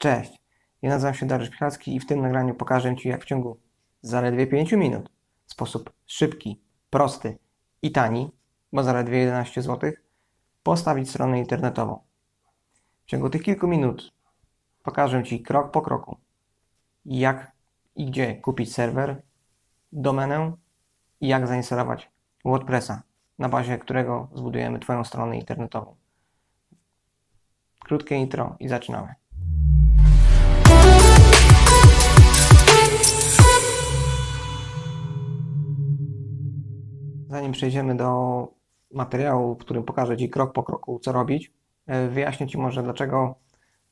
Cześć, ja nazywam się Dariusz Pichalski i w tym nagraniu pokażę Ci, jak w ciągu zaledwie 5 minut, w sposób szybki, prosty i tani, bo zaledwie 11 zł, postawić stronę internetową. W ciągu tych kilku minut pokażę Ci krok po kroku, jak i gdzie kupić serwer, domenę i jak zainstalować WordPressa, na bazie którego zbudujemy Twoją stronę internetową. Krótkie intro i zaczynamy. Zanim przejdziemy do materiału, w którym pokażę Ci krok po kroku, co robić, e, wyjaśnię Ci może, dlaczego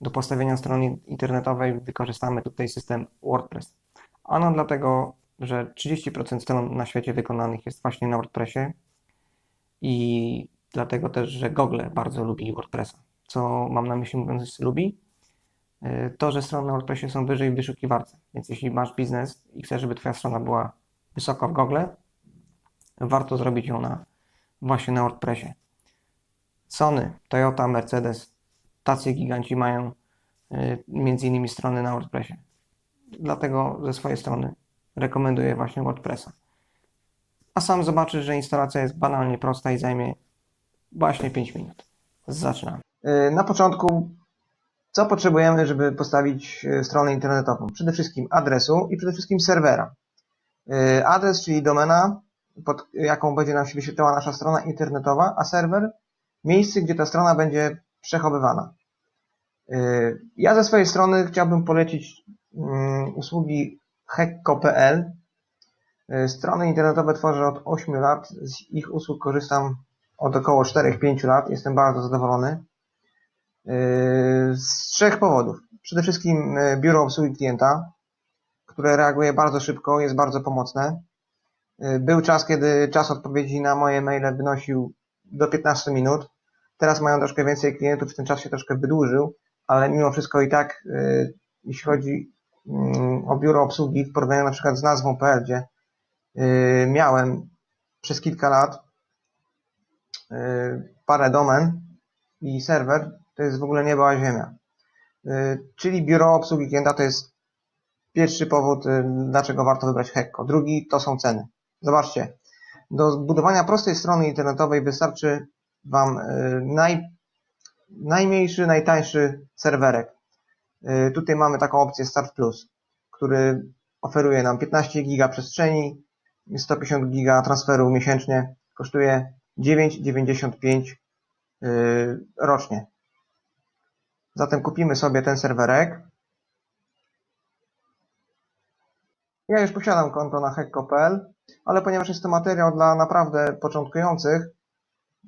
do postawienia strony internetowej wykorzystamy tutaj system WordPress. Ano dlatego, że 30% stron na świecie wykonanych jest właśnie na WordPressie i dlatego też, że Google bardzo lubi WordPressa. Co mam na myśli mówiąc lubi? E, To, że strony na WordPressie są wyżej w wyszukiwarce. Więc jeśli masz biznes i chcesz, żeby Twoja strona była wysoko w Google, warto zrobić ją na, właśnie na WordPressie. Sony, Toyota, Mercedes, tacy giganci mają y, między innymi strony na WordPressie. Dlatego ze swojej strony rekomenduję właśnie WordPressa. A sam zobaczysz, że instalacja jest banalnie prosta i zajmie właśnie 5 minut. Zaczynamy. Y, Na początku, co potrzebujemy, żeby postawić y, stronę internetową? Przede wszystkim adresu i przede wszystkim serwera. Y, Adres, czyli domena, pod jaką będzie nam się wyświetlała nasza strona internetowa, a serwer miejsce, gdzie ta strona będzie przechowywana. Yy, Ja ze swojej strony chciałbym polecić mm, usługi hekko.pl. Yy, Strony internetowe tworzę od 8 lat. Z ich usług korzystam od około 4-5 lat. Jestem bardzo zadowolony. Yy, Z trzech powodów. Przede wszystkim biuro obsługi klienta, które reaguje bardzo szybko, jest bardzo pomocne. Był czas, kiedy czas odpowiedzi na moje maile wynosił do 15 minut. Teraz mają troszkę więcej klientów, ten czas się troszkę wydłużył, ale mimo wszystko i tak, yy, jeśli chodzi mm, o biuro obsługi, w porównaniu na przykład z nazwą.pl, gdzie yy, miałem przez kilka lat yy, parę domen i serwer, to jest w ogóle niebo a ziemia. Czyli biuro obsługi klienta to jest pierwszy powód, dlaczego warto wybrać Hekko. Drugi to są ceny. Zobaczcie, do zbudowania prostej strony internetowej wystarczy Wam y, naj, najmniejszy, najtańszy serwerek. Y, Tutaj mamy taką opcję Start Plus, który oferuje nam 15 giga przestrzeni, 150 giga transferu miesięcznie, kosztuje 9,95 y, rocznie. Zatem kupimy sobie ten serwerek. Ja już posiadam konto na hekko.pl, ale ponieważ jest to materiał dla naprawdę początkujących,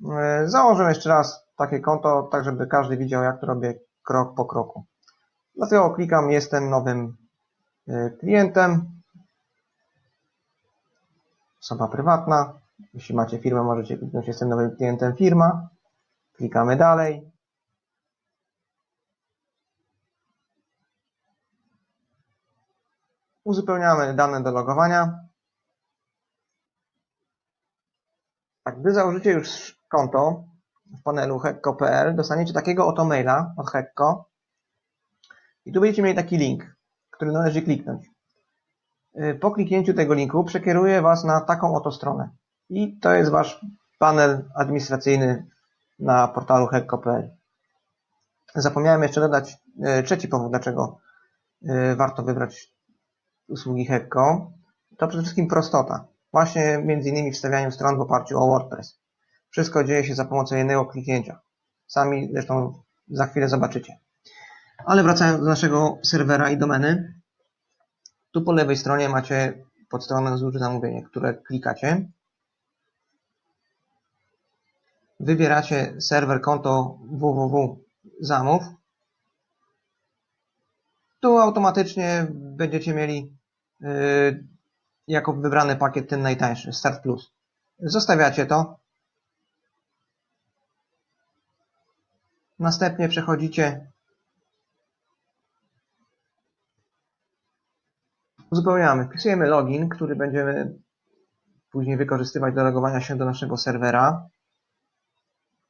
Yy, Założę jeszcze raz takie konto, tak żeby każdy widział jak to robię krok po kroku. Dlatego klikam jestem nowym yy, klientem. Osoba prywatna. Jeśli macie firmę możecie kliknąć jestem nowym klientem firma. Klikamy dalej. Uzupełniamy dane do logowania. Gdy założycie już konto w panelu hekko.pl, dostaniecie takiego oto maila od Hekko i tu będziecie mieli taki link, który należy kliknąć. Yy, Po kliknięciu tego linku przekieruje Was na taką oto stronę i to jest Wasz panel administracyjny na portalu hekko.pl. Zapomniałem jeszcze dodać yy, trzeci powód, dlaczego yy, warto wybrać usługi Hekko. To przede wszystkim prostota. Właśnie między innymi wstawianiu stron w oparciu o WordPress. Wszystko dzieje się za pomocą jednego kliknięcia. Sami zresztą za chwilę zobaczycie. Ale wracając do naszego serwera i domeny. Tu po lewej stronie macie podstronę złóż zamówienie, które klikacie. Wybieracie serwer konto www zamów. Tu automatycznie będziecie mieli yy, jako wybrany pakiet ten najtańszy, Start Plus. Zostawiacie to. Następnie przechodzicie uzupełniamy. Wpisujemy login, który będziemy później wykorzystywać do logowania się do naszego serwera.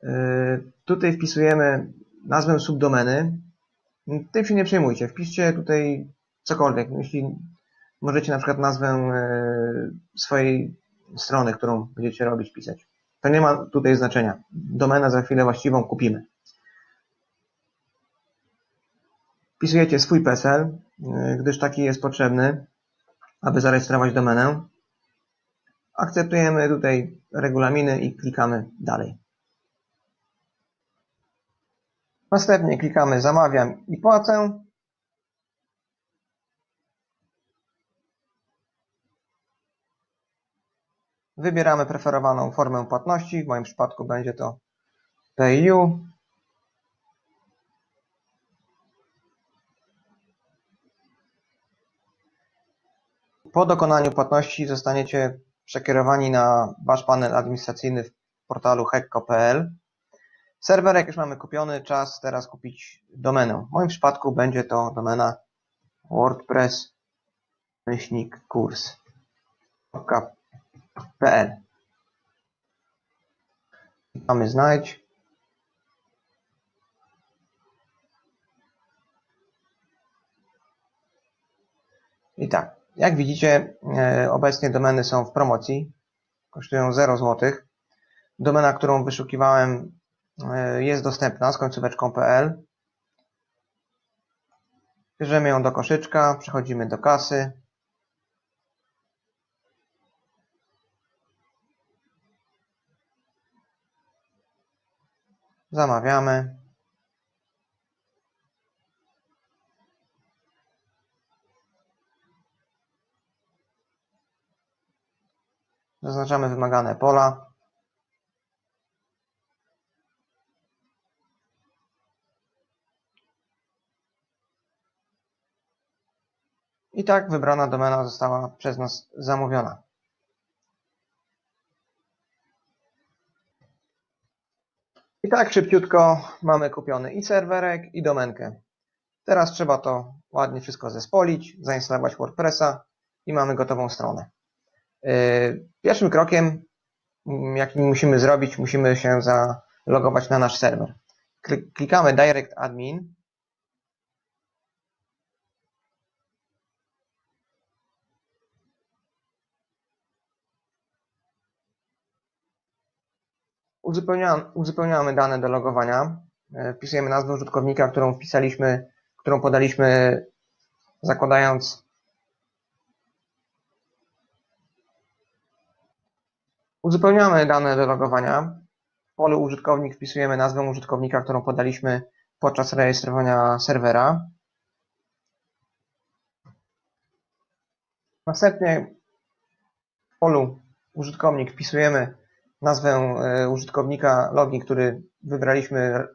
Yy, Tutaj wpisujemy nazwę subdomeny. Tym się nie przejmujcie. Wpiszcie tutaj cokolwiek. Jeśli możecie na przykład nazwę e, swojej strony, którą będziecie robić, pisać. To nie ma tutaj znaczenia. Domenę za chwilę właściwą kupimy. Wpisujecie swój PESEL, y, gdyż taki jest potrzebny, aby zarejestrować domenę. Akceptujemy tutaj regulaminy i klikamy dalej. Następnie klikamy zamawiam i płacę. Wybieramy preferowaną formę płatności. W moim przypadku będzie to PayU. Po dokonaniu płatności zostaniecie przekierowani na Wasz panel administracyjny w portalu hekko.pl. Serwerek już mamy kupiony, czas teraz kupić domenę. W moim przypadku będzie to domena WordPress myślnik kurs.pl Mamy znajdź. I tak, jak widzicie, e, obecnie domeny są w promocji. Kosztują 0 zł. Domena, którą wyszukiwałem e, jest dostępna z końcóweczką .pl. Bierzemy ją do koszyczka, przechodzimy do kasy. Zamawiamy. Zaznaczamy wymagane pola. I tak wybrana domena została przez nas zamówiona. I tak szybciutko mamy kupiony i serwerek, i domenkę. Teraz trzeba to ładnie wszystko zespolić, zainstalować WordPressa i mamy gotową stronę. Yy, pierwszym krokiem, mm, jaki musimy zrobić, musimy się zalogować na nasz serwer. Klikamy Direct Admin. Uzupełniamy, dane do logowania. Yy, wpisujemy nazwę użytkownika, którą wpisaliśmy, którą podaliśmy zakładając Uzupełniamy dane do logowania. W polu użytkownik wpisujemy nazwę użytkownika, którą podaliśmy podczas rejestrowania serwera. Następnie w polu użytkownik wpisujemy nazwę e, użytkownika login, który wybraliśmy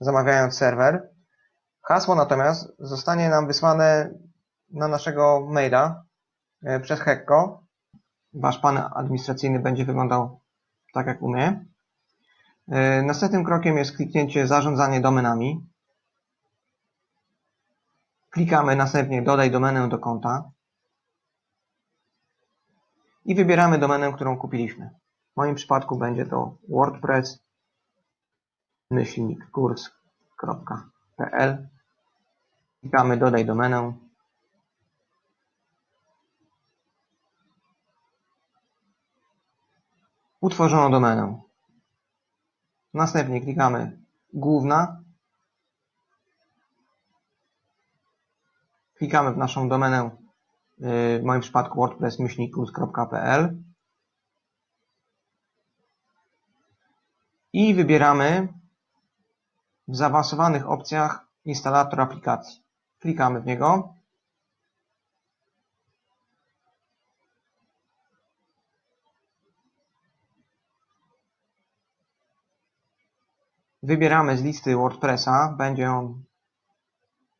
zamawiając serwer. Hasło natomiast zostanie nam wysłane na naszego maila e, przez Hekko Wasz panel administracyjny będzie wyglądał tak jak u mnie. E, następnym krokiem jest kliknięcie zarządzanie domenami. Klikamy następnie dodaj domenę do konta i wybieramy domenę, którą kupiliśmy. Moim przypadku będzie to WordPress myślnik kurs.pl Klikamy dodaj domenę utworzono domenę. Następnie klikamy główna. Klikamy w naszą domenę, y, w moim przypadku wordpress-plus.pl i wybieramy w zaawansowanych opcjach instalator aplikacji. Klikamy w niego. Wybieramy z listy WordPressa, będzie on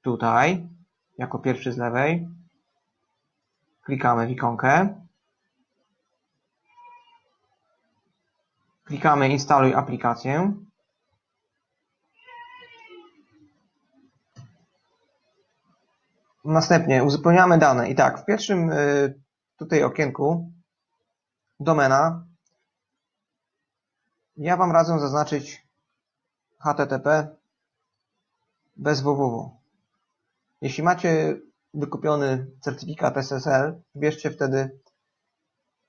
tutaj, jako pierwszy z lewej. Klikamy w ikonkę. Klikamy instaluj aplikację. Następnie uzupełniamy dane. I tak, w pierwszym y, tutaj okienku domena ja Wam radzę zaznaczyć http bez www. Jeśli macie wykupiony certyfikat SSL, wybierzcie wtedy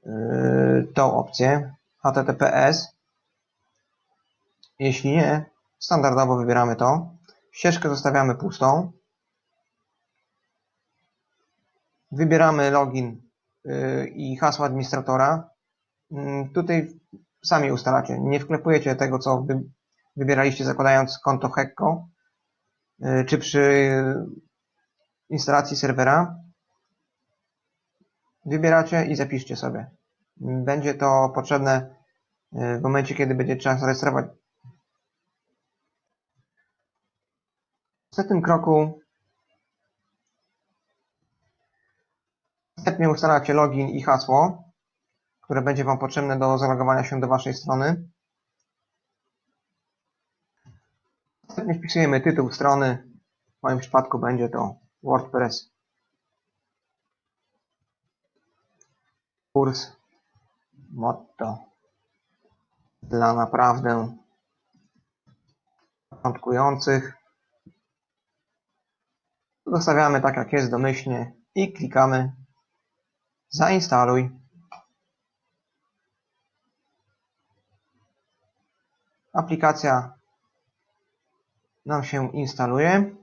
yy, tą opcję HTTPS. Jeśli nie, standardowo wybieramy to. Ścieżkę zostawiamy pustą. Wybieramy login yy, i hasło administratora. Yy, Tutaj sami ustalacie. Nie wklepujecie tego, co wy, wybieraliście zakładając konto Hekko, yy, czy przy instalacji serwera. Wybieracie i zapiszcie sobie. Będzie to potrzebne yy, w momencie, kiedy będzie trzeba zarejestrować. W następnym kroku następnie ustalacie login i hasło, które będzie Wam potrzebne do zalogowania się do Waszej strony. Następnie wpisujemy tytuł strony. W moim przypadku będzie to WordPress. Kurs. Motto. Dla naprawdę początkujących. Zostawiamy tak jak jest domyślnie i klikamy zainstaluj. Aplikacja nam się instaluje.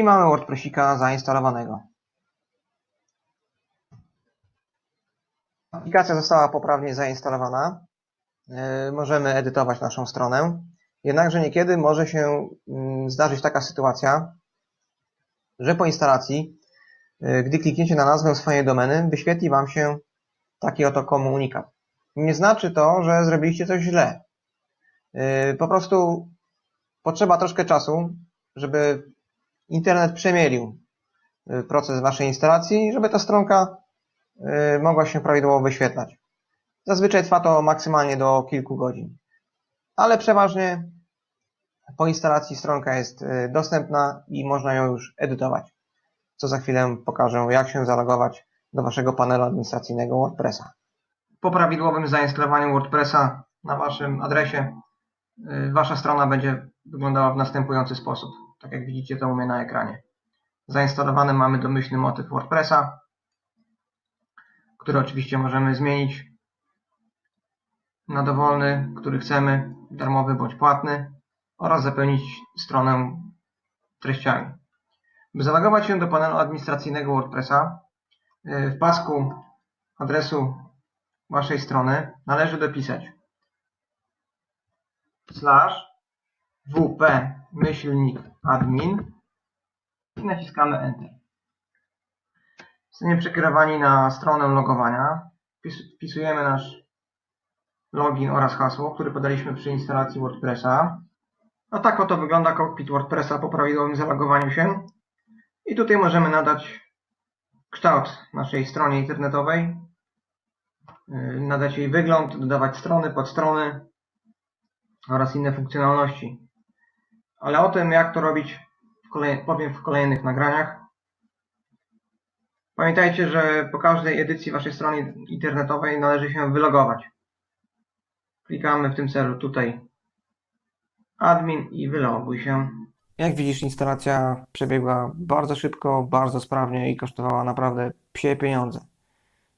I mamy WordPressika zainstalowanego. Aplikacja została poprawnie zainstalowana. Yy, Możemy edytować naszą stronę. Jednakże niekiedy może się mm, zdarzyć taka sytuacja, że po instalacji, yy, gdy klikniecie na nazwę swojej domeny, wyświetli Wam się taki oto komunikat. Nie znaczy to, że zrobiliście coś źle. Yy, Po prostu potrzeba troszkę czasu, żeby internet przemielił yy, proces Waszej instalacji, żeby ta stronka yy, mogła się prawidłowo wyświetlać. Zazwyczaj trwa to maksymalnie do kilku godzin. Ale przeważnie po instalacji stronka jest yy, dostępna i można ją już edytować. Co za chwilę pokażę, jak się zalogować do Waszego panelu administracyjnego WordPressa. Po prawidłowym zainstalowaniu WordPressa na Waszym adresie Wasza strona będzie wyglądała w następujący sposób. Tak jak widzicie to u mnie na ekranie. Zainstalowany mamy domyślny motyw WordPressa, który oczywiście możemy zmienić na dowolny, który chcemy, darmowy bądź płatny oraz zapełnić stronę treściami. By zalogować się do panelu administracyjnego WordPressa, yy, w pasku adresu Waszej strony należy dopisać slash wp myślnik admin i naciskamy Enter. Zostaniemy przekierowani na stronę logowania. Wpis- Wpisujemy nasz login oraz hasło, które podaliśmy przy instalacji WordPressa. A tak oto wygląda cockpit WordPressa po prawidłowym zalogowaniu się. I tutaj możemy nadać kształt naszej stronie internetowej, yy, nadać jej wygląd, dodawać strony, podstrony oraz inne funkcjonalności. Ale o tym, jak to robić, w kolej... powiem w kolejnych nagraniach. Pamiętajcie, że po każdej edycji Waszej strony internetowej należy się wylogować. Klikamy w tym celu tutaj admin i wyloguj się. Jak widzisz, instalacja przebiegła bardzo szybko, bardzo sprawnie i kosztowała naprawdę psie pieniądze.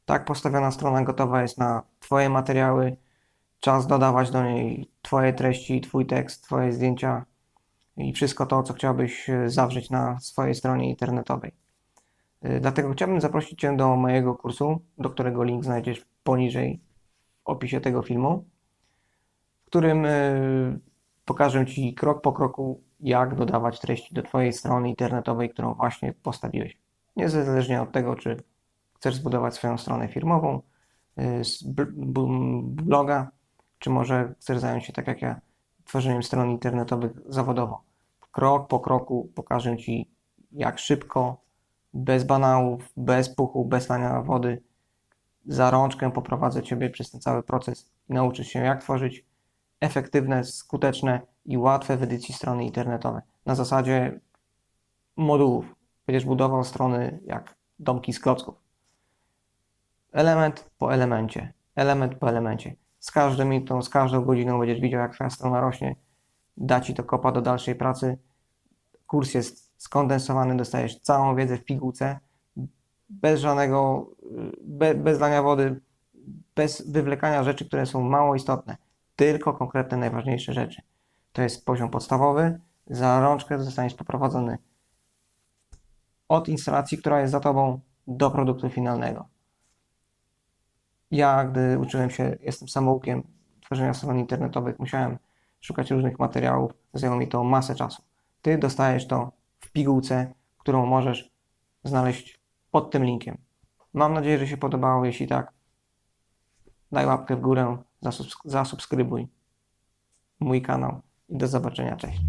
Tak postawiona strona gotowa jest na Twoje materiały. Czas dodawać do niej Twoje treści, Twój tekst, Twoje zdjęcia i wszystko to, co chciałbyś e, zawrzeć na swojej stronie internetowej. Y, Dlatego chciałbym zaprosić Cię do mojego kursu, do którego link znajdziesz poniżej w opisie tego filmu, w którym y, pokażę Ci krok po kroku, jak dodawać treści do Twojej strony internetowej, którą właśnie postawiłeś. Niezależnie od tego, czy chcesz zbudować swoją stronę firmową, bloga, czy może chcesz zająć się tak jak ja, tworzeniem stron internetowych zawodowo. Krok po kroku pokażę Ci, jak szybko, bez banałów, bez puchu, bez lania wody, za rączkę poprowadzę Ciebie przez ten cały proces i nauczysz się, jak tworzyć efektywne, skuteczne i łatwe w edycji strony internetowe. Na zasadzie modułów. Będziesz budował strony jak domki z klocków. Element po elemencie, element po elemencie. Z każdą minutą, z każdą godziną będziesz widział, jak twoja strona rośnie. Da ci to kopa do dalszej pracy. Kurs jest skondensowany, dostajesz całą wiedzę w pigułce, bez żadnego, be, bez lania wody, bez wywlekania rzeczy, które są mało istotne, tylko konkretne, najważniejsze rzeczy. To jest poziom podstawowy. Za rączkę zostaniesz poprowadzony od instalacji, która jest za tobą, do produktu finalnego. Ja, gdy uczyłem się, jestem samoukiem tworzenia stron internetowych, musiałem szukać różnych materiałów, zajęło mi to masę czasu. Ty dostajesz to w pigułce, którą możesz znaleźć pod tym linkiem. Mam nadzieję, że się podobało. Jeśli tak, daj łapkę w górę, zasubsk- zasubskrybuj mój kanał i do zobaczenia. Cześć.